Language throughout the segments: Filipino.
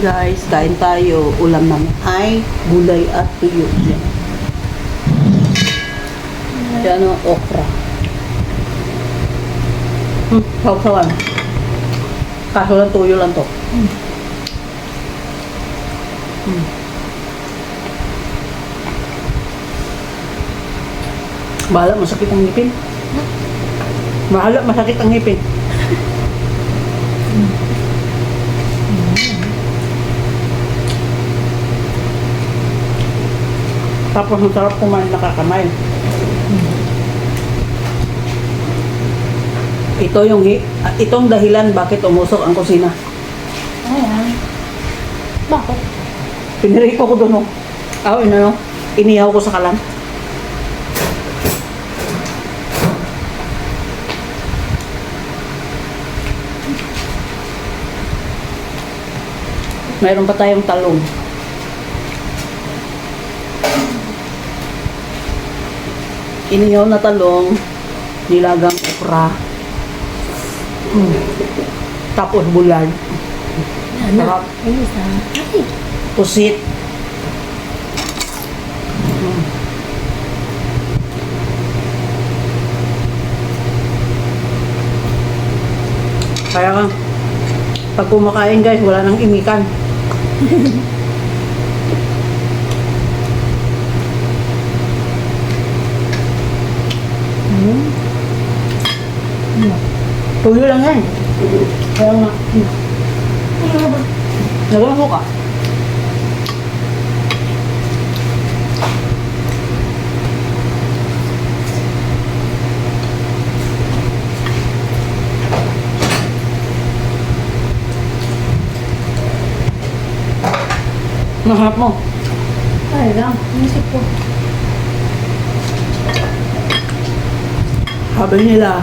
guys, kain tayo. Ulam namin ay gulay at tuyo. Yan. Yan o, okra. Hmm, saw-sawan. Kaso lang tuyo lang to. Hmm. Bahala, masakit ang ngipin. Bahala, masakit ang ngipin. Tapos ang sarap kumain nakakamay. Ito yung ah, itong dahilan bakit umusok ang kusina. Ayan. Bakit? Piniriko ko doon. oh. Ah, ino no. Inihaw ko sa kalan. Mayroon pa tayong talong. Inihaw na talong, nilagang okra. Mm. Tapos bulan. Sarap. Pusit. Kaya ka, pag kumakain guys, wala nang imikan. Tuyo lang yan. Kaya nga. Nagano ka? Mahap mo. ay lang. Inisip ko. Sabi nila,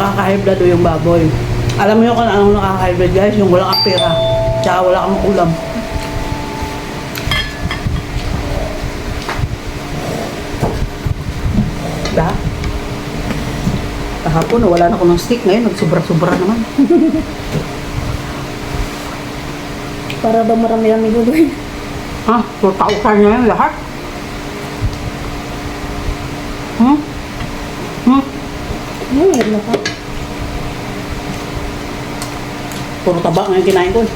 nakaka-high yung baboy. Alam mo yun kung anong nakaka-high guys? Yung wala kang pera. Tsaka wala kang ulam. Da? Kahapon, wala na ako ng stick. Ngayon, nagsubra-subra naman. Para daw marami-rami gagawin. Ha? Tutausan niya yung lahat. Hmm? Hmm? Meron na pa. Puro taba ngayon kinain ko. eh.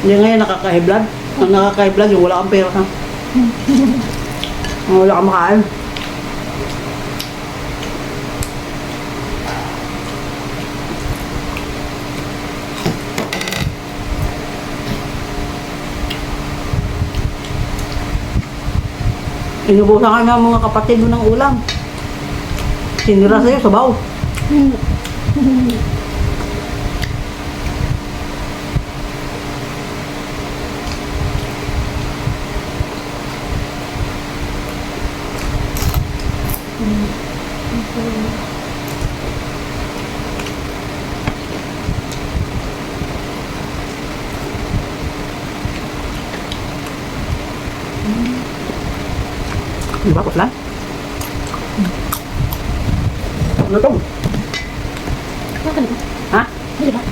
Hindi ngayon nakaka-high blood. Ang nakaka-high blood, yung wala kang pera. Ang wala kang makain. Inubusan ka ng mga kapatid mo ng ulam. Sindiro sa'yo, sabaw. Diba, kutlan? Mm. To? Bakit ba? Ha? Hindi ba?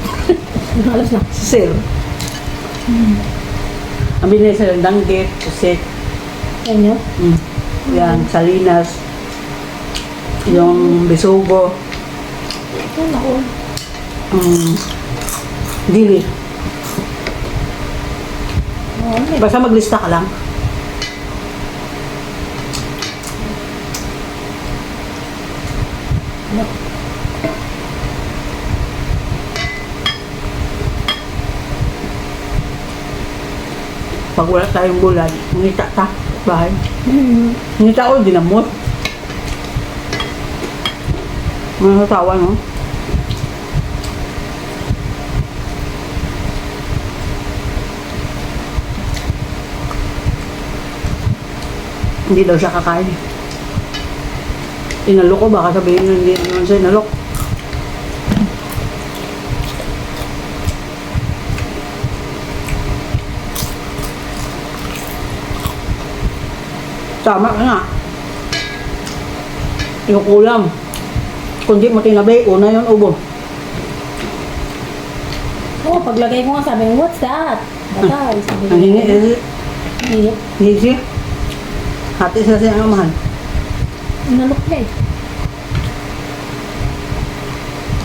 Alas na. Sir. Ang binili sila, danggit, pusit, Yan yun. mm. yan, salinas, yung bisugo, Yan ako. mm. dili. May Basta maglista ka lang. Pag wala tayong bulan, ngita ta, bahay. Ngita ko, dinamot. Mga tawa, no? Hindi daw siya kakain. Inalok ko, baka sabihin na hindi naman siya inalok. Tama ka nga. Yung ulam. Kung di mo tinabi, una yung ubo. Oo, paglagay ko nga sabi what's that? Batay, sabi Ang hingi, eh, Hingi. Easy. Hati sa siya ang mahal. Inalok niya eh.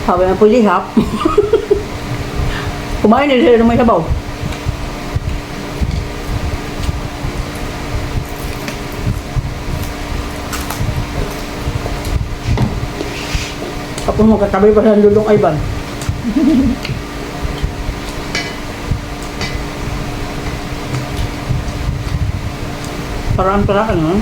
Sabi na po lihap. Kumain na sila ng may sabaw. Tapos magkatabi pa sa lulong Ivan. Parang parang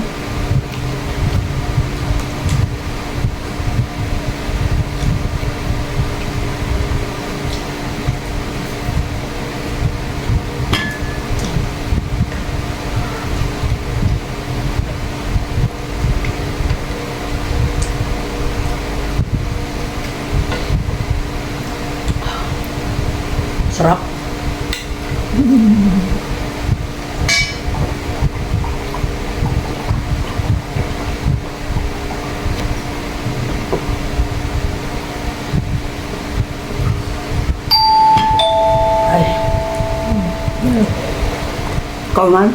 còn lắm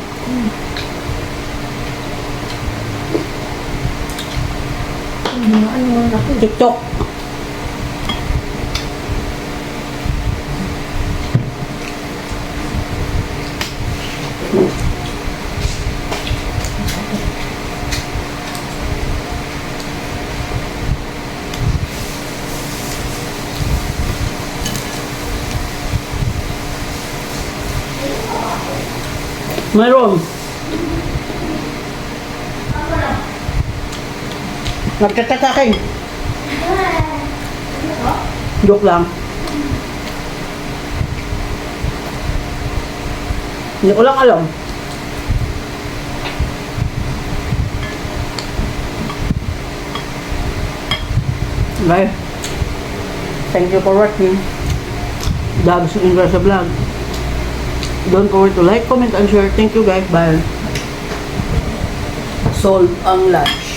chục chục Thank you. Mayroon. Nagchat-chat sa akin. Joke lang. Hindi ko lang alam. Bye. Thank you for watching. Dabs Rasa Vlog. Don't forget to like, comment, and share. Thank you guys. Bye. Solve ang lunch.